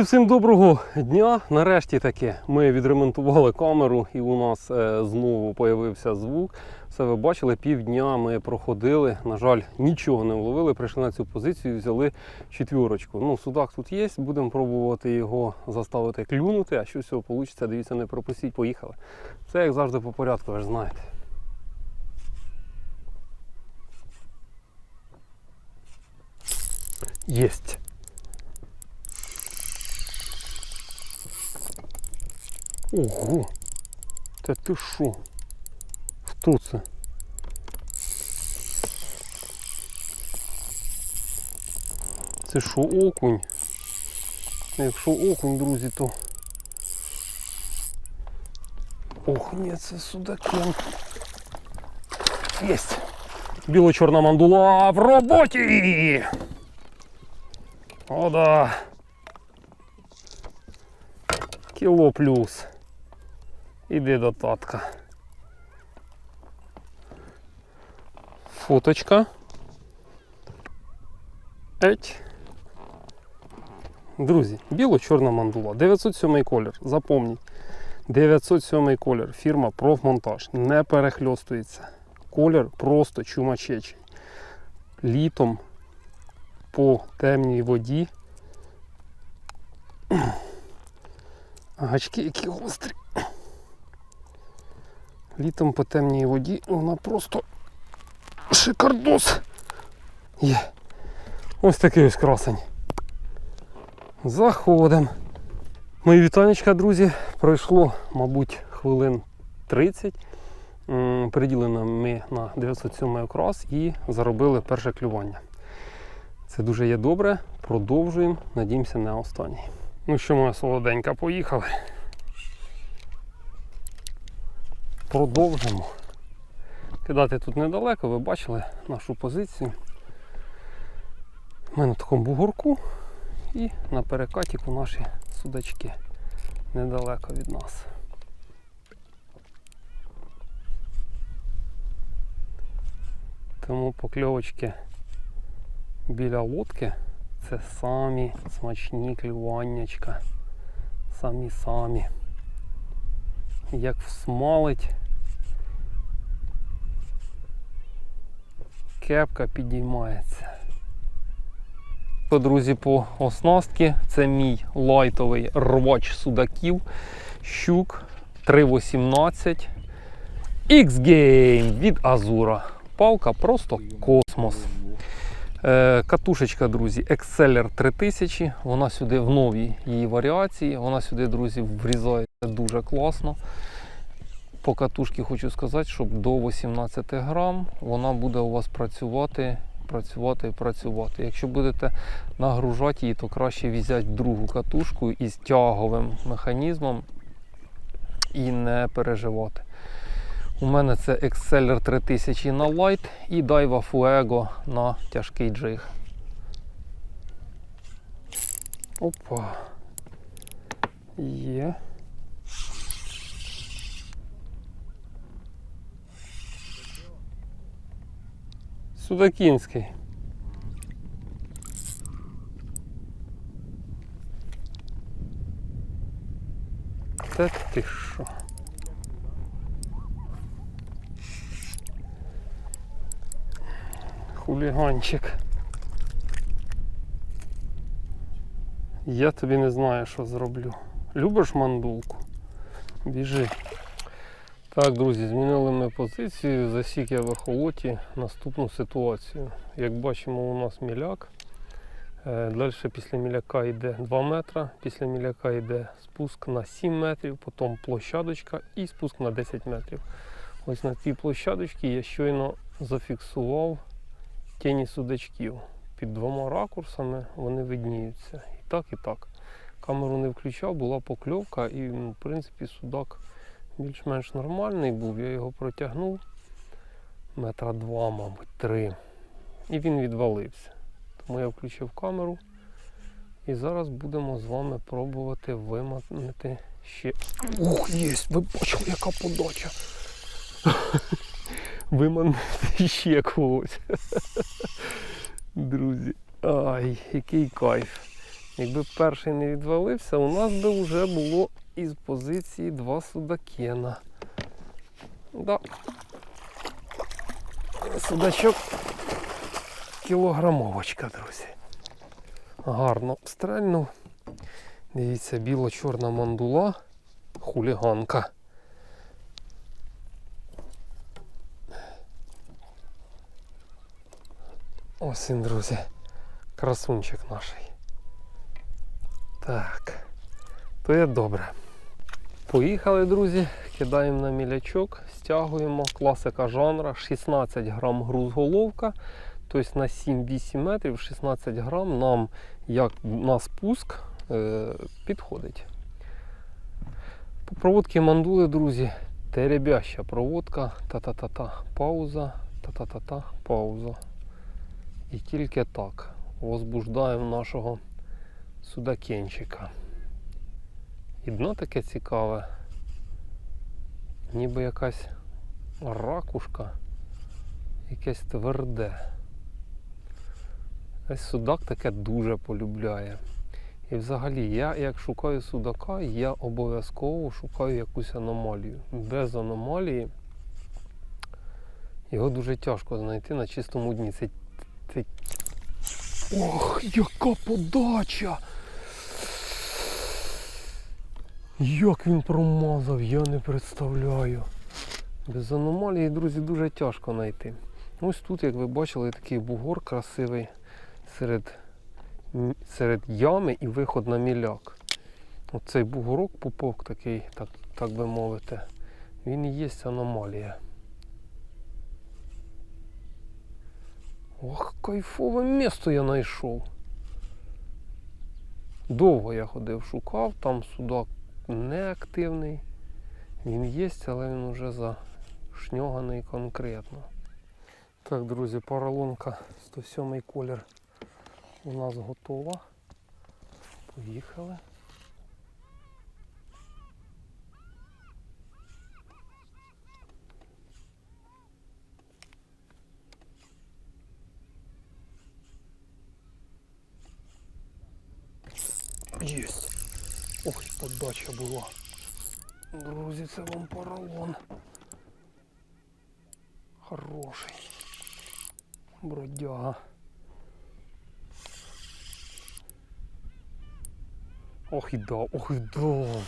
Друзі, всім доброго дня. Нарешті таки ми відремонтували камеру і у нас е, знову появився звук. Все ви бачили, півдня ми проходили. На жаль, нічого не вловили. Прийшли на цю позицію і взяли четвірочку. Ну, судак тут є, будемо пробувати його заставити клюнути, а що з цього вийде, дивіться, не пропустіть, поїхали. Все як завжди по порядку, ви ж знаєте. Єсть. Ого! Та ти що? Хто це? Це що окунь? Ну, Якщо окунь, друзі, то. Ох, ні, це судакен. Єсть! Біло-чорна мандула в роботі! О, да! Кіло плюс. Іди до татка. Фоточка. Еть. Друзі, біло-чорна мандула. 907 колір. Запомніть. 907 колір. Фірма Профмонтаж. Не перехльостується. Колір просто чумачечий. Літом по темній воді. Гачки які гострі. Літом по темній воді вона просто шикардос. Є. Ось такий ось красень. Заходимо. Мої вітанечка, друзі. Пройшло, мабуть, хвилин 30. М, Приділено ми на 907 окрас і заробили перше клювання. Це дуже є добре. Продовжуємо. Надіємося на останній. Ну що, моя солоденька, поїхали. Продовжимо. Кидати тут недалеко, ви бачили нашу позицію. Ми на такому бугорку і на перекатіку наші судачки недалеко від нас. Тому покльовочки біля лодки це самі смачні клюваннячка. Самі самі. Як всмалить. Кепка підіймається. То, Друзі, по оснастки це мій лайтовий рвач судаків. Щук 318 X-Game від Азура. Палка просто космос. Е, Катушечка, друзі, Exceller 3000. Вона сюди в новій її варіації. Вона сюди, друзі, врізається дуже класно. По катушці хочу сказати, щоб до 18 грам вона буде у вас працювати працювати і працювати. Якщо будете нагружати її, то краще візять другу катушку із тяговим механізмом і не переживати. У мене це Exceller 3000 на Light і Daiwa Fuego на тяжкий джиг. Опа. Є. Судакінський. Це ти що? Хуліганчик. Я тобі не знаю, що зроблю. Любиш мандулку? Біжи. Так, друзі, змінили ми позицію. Засік я в ехолоті наступну ситуацію. Як бачимо, у нас міляк. Е, Далі після міляка йде 2 метри, після міляка йде спуск на 7 метрів, потім площадочка і спуск на 10 метрів. Ось на цій площадочці я щойно зафіксував тіні судачків. Під двома ракурсами вони видніються. І так, і так. Камеру не включав, була покльовка і, ну, в принципі, судак більш-менш нормальний був. Я його протягнув метра два, мабуть, три. І він відвалився. Тому я включив камеру. І зараз будемо з вами пробувати виманити ще. Ух, є! Ви бачили, яка подача! Виманити ще когось. Друзі. Ай, який кайф. Якби перший не відвалився, у нас би вже було із позиції два судакена. Да. Судачок кілограмовочка, друзі. Гарно стрельнув. Дивіться, біло-чорна мандула, хуліганка. Ось він, друзі. Красунчик наш. Так. То є добре. Поїхали, друзі, кидаємо на мілячок, стягуємо класика жанра 16 грам груз головка. Тобто на 7-8 метрів 16 грам нам як на спуск е, підходить. По проводці мандули, друзі, теребяща проводка, та-та-та-та, пауза, та-та-та-та, пауза. І тільки так возбуждаємо нашого судакенчика. І дно таке цікаве, ніби якась ракушка, якесь тверде. Ось судак таке дуже полюбляє. І взагалі я як шукаю судака, я обов'язково шукаю якусь аномалію. Без аномалії його дуже тяжко знайти на чистому дні. Це, це... Ох, яка подача! Як він промазав, я не представляю. Без аномалії, друзі, дуже тяжко знайти. Ось тут, як ви бачили, такий бугор красивий серед, серед ями і виход на міляк. Оцей бугорок, пупок такий, так, так би мовити, він і є аномалія. Ох, кайфове місто я знайшов. Довго я ходив, шукав, там судак неактивний. Він є, але він вже зашньоганий конкретно. Так, друзі, поролонка 107 колір у нас готова. Поїхали. Єсть. Ох, подача була. Друзі, це вам поролон. Хороший. Бродяга. Ох і дав, ох і дав.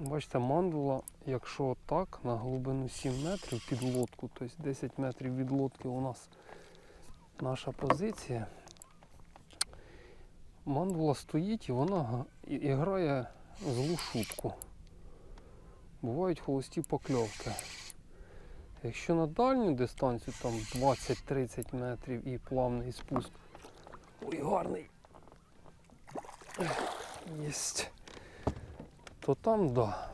Бачите, мандула, якщо так, на глибину 7 метрів під лодку, тобто 10 метрів від лодки у нас наша позиція. Мандула стоїть і вона і, грає злу шутку. Бувають холості покльовки. Якщо на дальню дистанцію, там 20-30 метрів і плавний спуск. Ой, гарний. Єсть. То там, да.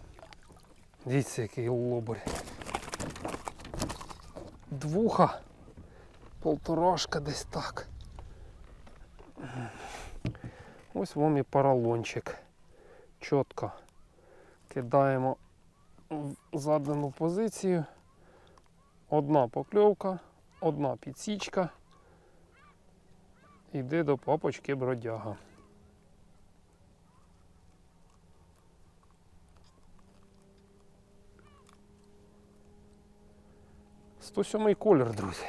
Дивіться, який лобарь. Двуха. Полторашка десь так. Ось вам і поролончик. Чітко кидаємо в задану позицію. Одна покльовка, одна підсічка. Іди до папочки бродяга. Сто сьомий колір, друзі.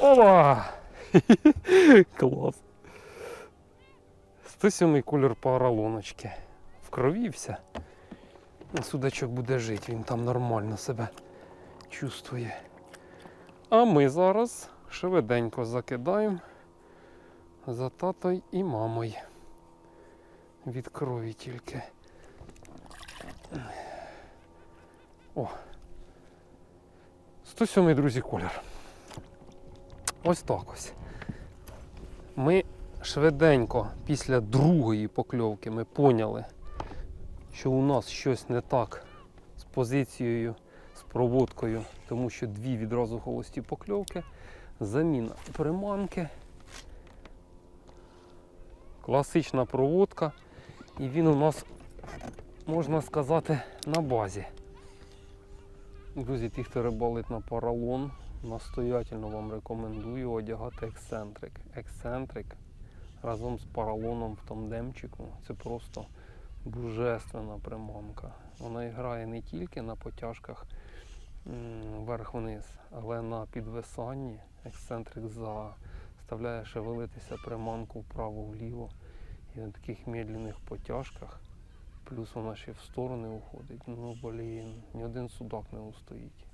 Ова! Клас. 107 колір поролоночки. Вкровівся. Судачок буде жити, він там нормально себе чувствує. А ми зараз швиденько закидаємо за татою і мамою. Від крові тільки. О. 107 друзі колір. Ось так ось. Ми швиденько після другої покльовки ми поняли, що у нас щось не так з позицією, з проводкою, тому що дві відразу холості покльовки, заміна приманки, класична проводка, і він у нас, можна сказати, на базі. Друзі, ті, хто рибалить на поролон, настоятельно вам рекомендую одягати ексцентрик. Ексцентрик разом з поролоном в тандемчику. Це просто божественна приманка. Вона грає не тільки на потяжках вверх-вниз, але на підвисанні. Ексцентрик заставляє шевелитися приманку вправо-вліво. І на таких медленних потяжках. Плюс вона ще в сторони уходить. Ну, блін, ні один судак не устоїть.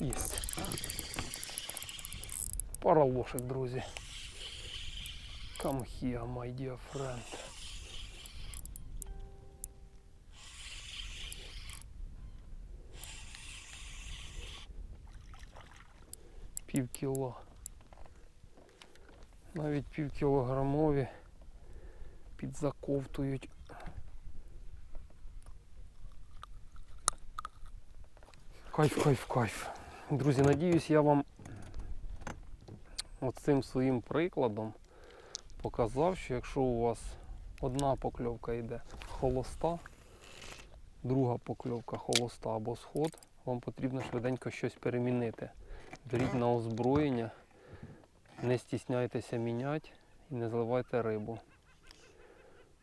Єсть. Пара лошик, друзі. Come here, my dear friend. Пів кіло. Навіть півкілограмові підзаковтують. Кайф, кайф, кайф. Друзі, надіюсь, я вам оцим своїм прикладом показав, що якщо у вас одна покльовка йде холоста, друга покльовка холоста або сход, вам потрібно швиденько щось перемінити. Беріть на озброєння, не стісняйтеся міняти і не зливайте рибу.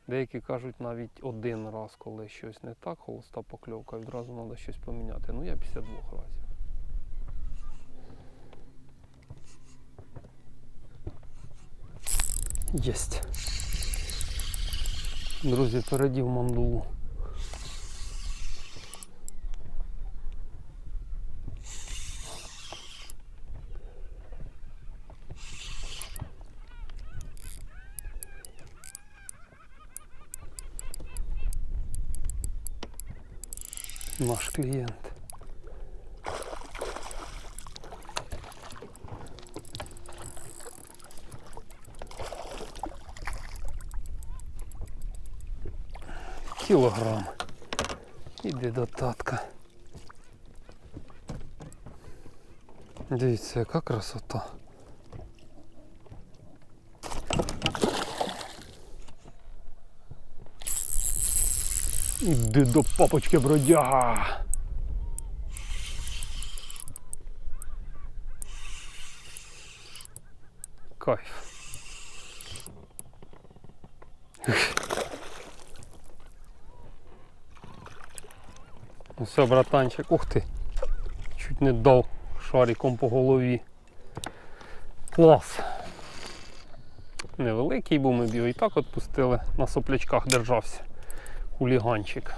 Деякі кажуть навіть один раз, коли щось не так, холоста покльовка, відразу треба щось поміняти. Ну я після двох разів. Єсть. Друзі, передів мандулу. Наш клієнт. Кілограм. Іди до. Дивіться, яка красота. Іди до папочки бродяга. Кайф. Ну Все, братанчик, ух ти. Чуть не дав шариком по голові. Клас. Невеликий був, ми б і так відпустили, на соплячках держався. Хуліганчик.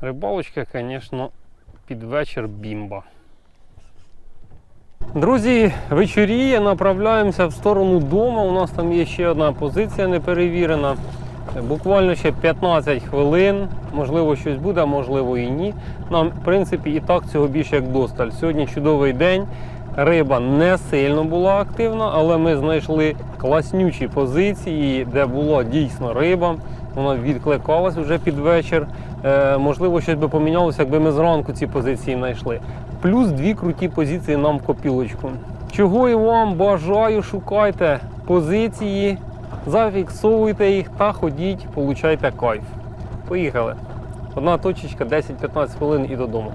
Рибалочка, звісно, під вечір бімба. Друзі, вечоріє, направляємося в сторону дому. У нас там є ще одна позиція неперевірена. Буквально ще 15 хвилин, можливо, щось буде, можливо і ні. Нам, в принципі, і так цього більше як досталь. Сьогодні чудовий день. Риба не сильно була активна, але ми знайшли класнючі позиції, де була дійсно риба. Вона відкликалась вже під вечір. Е, можливо, щось би помінялося, якби ми зранку ці позиції знайшли. Плюс дві круті позиції нам в копілочку. Чого і вам бажаю, шукайте позиції, зафіксовуйте їх та ходіть, получайте кайф. Поїхали. Одна точечка, 10-15 хвилин і додому.